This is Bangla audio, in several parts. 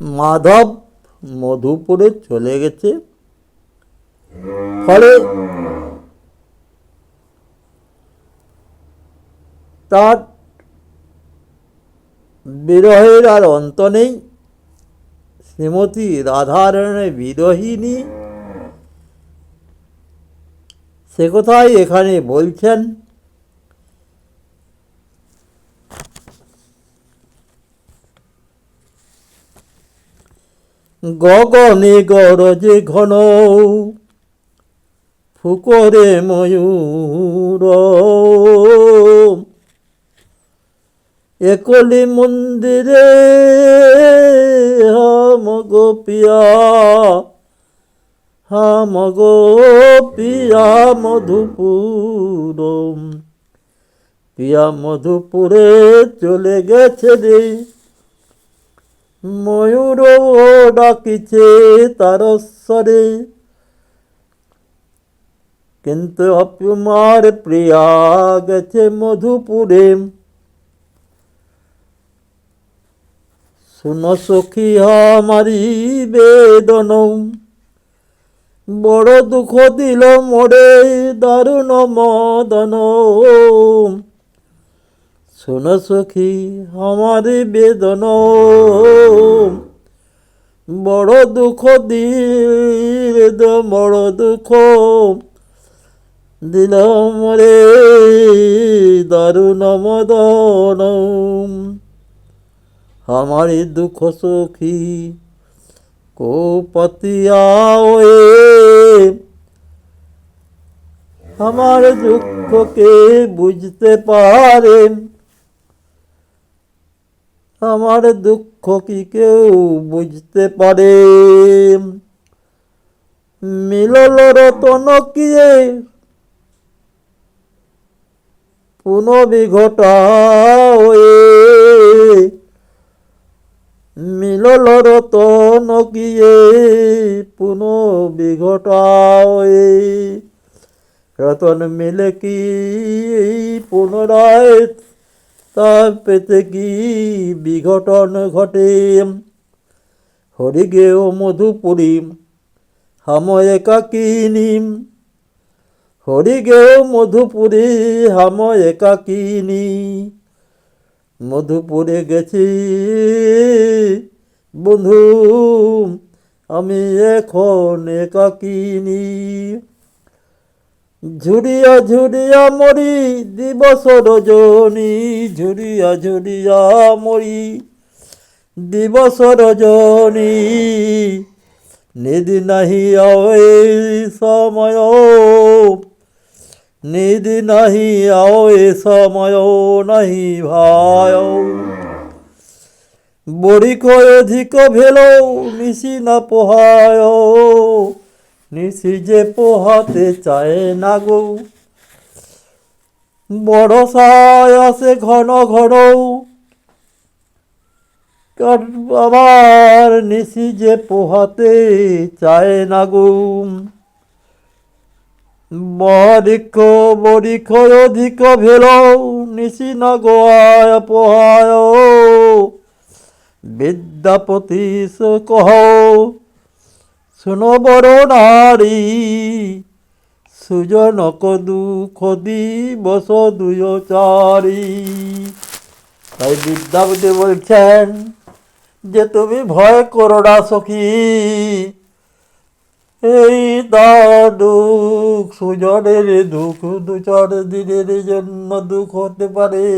মাধব মধুপুরে চলে গেছে। ফলে তার বিরহের আর অন্ত নেই। শ্রীমতী রাধারণের বিরহিনী সে কথাই এখানে বলছেন। গগনে গরজে ঘন, ফুকরে ময়ূর। একলি মন্দিরে হাম গোপিয়া হাম গোপিয়া মধুপুর পিয়া মধুপুরে চলে গেছে রে ময়ূর ডাকিছে তার স্বরে। কিন্তু অপুমার প্রিয়া গেছে মধুপুরে। শুন সখী আমারি বেদন। বড় দুঃখ দিল মোরে দারুণ মদন। শোন সখী, আমার বেদন। বড় দুঃখ দিল বড় দুঃখ। দিল মরে দারুণ মদন। আমার দুঃখ সখী কোপতিয়া ওয়ে আমার দুঃখকে বুঝতে পারে। আমার দুঃখ কি কেউ বুঝতে পারে? মিলল রতন কিয়ে? পুনবিঘটাওয়ে মিলল রতন কিয়ে? পুনবিঘটাওয়ে রতন মিলে কি পুনরায় তার পেতে কি বিঘটন ঘটে? হরিগেও মধুপুরী হাম একাকিনী হরিগেও মধুপুরী হাম একাকিনী মধুপুরে গেছি, বন্ধু, আমি এখন একাকিনী ঝুরিয়া ঝুরিয়া মরি দিবস রজনী ঝুরিয়া ঝুরিয়া মরি দিবস রজনী নিধি নাহি সময়, নিধি নাহি আওয়ে সময় নাহি ভায় বড়ি কয় অধিক ভেল, নিশি না পোহায়। নিশি যে পোহাতে চায় না গো। বড় সায় আসে ঘন ঘন। আবার নিশি যে পোহাতে চায় না গো। বরিক্ষ বরিক্ষ অধিক ভেল, নিশি না গোয়ায় পোহায়। বিদ্যাপতি কহ শুনো বড় নারী সুজনক দুঃখ দিবস দুয় চারি। তাই বিদ্যাপতি বলছেন যে, তুমি ভয় করো না সখী। এই দুঃখ সুজনের দুঃখ দু চার দিনের জন্য দুঃখ হতে পারে।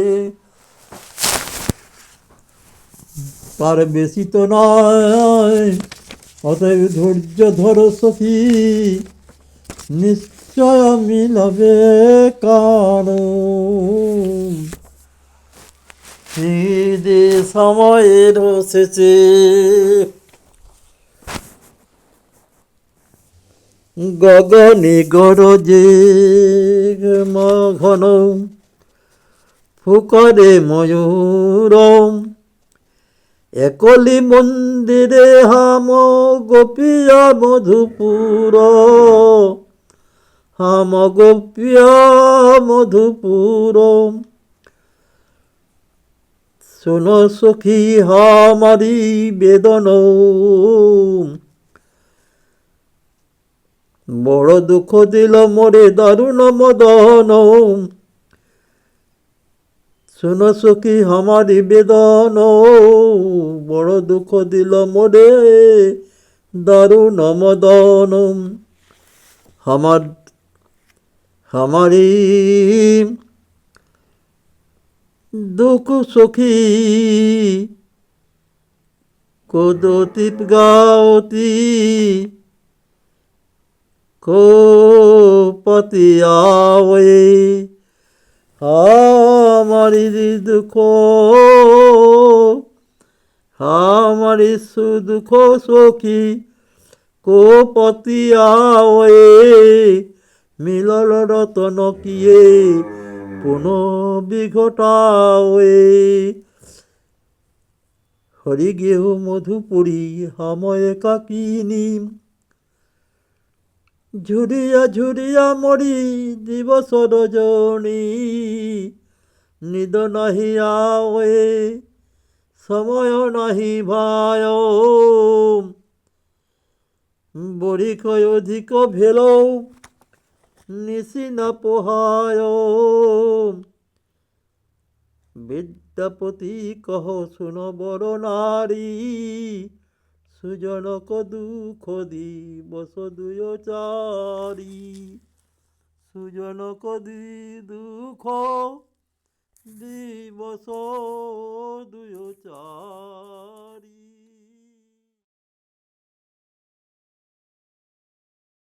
তার বেশি তো নয়। অতএব ধৈর্য ধরো সখী। নিশ্চয় মিলবে কারণ। যে সময়ের শেষে গগনে গরজে ঘন ফুকরে ময়ূরম একলি মন্দিরে হাম গোপিয়া মধুপুর। হাম গোপিয়া মধুপুর। শোনো সখী হামারি বেদন। বড় দুঃখ দিল মোরে দারুণ মদন। শোনো সখী হামারি বেদন বড় দুঃখ দিল মোরে দারুণ মদন আমার আমারি দুঃখ সখী কোদতিপ গাওতি কো পতি আওয়ে আমারি দুঃখ আমারি সুদুঃখ সখী কো পতি আওয়ে, মিলল রতন কিয়ে পুনঃ বিঘটাওয়ে হরি গেহ মধুপুরী হাময় কাকিনী ঝুরিয়া ঝুরিয়া মরি দিবস রজনী। নিদ নাহি আওয়ে, সময় নাহি ভায় বরিক অধিক ভেলৌ, নিশি না পোহায় বিদ্যাপতি কহ, শুন বড় নারী, সুজনক দুঃখ দিবস দুয় চারি। সুজনক দি দুঃখ দিবস দুয় চারি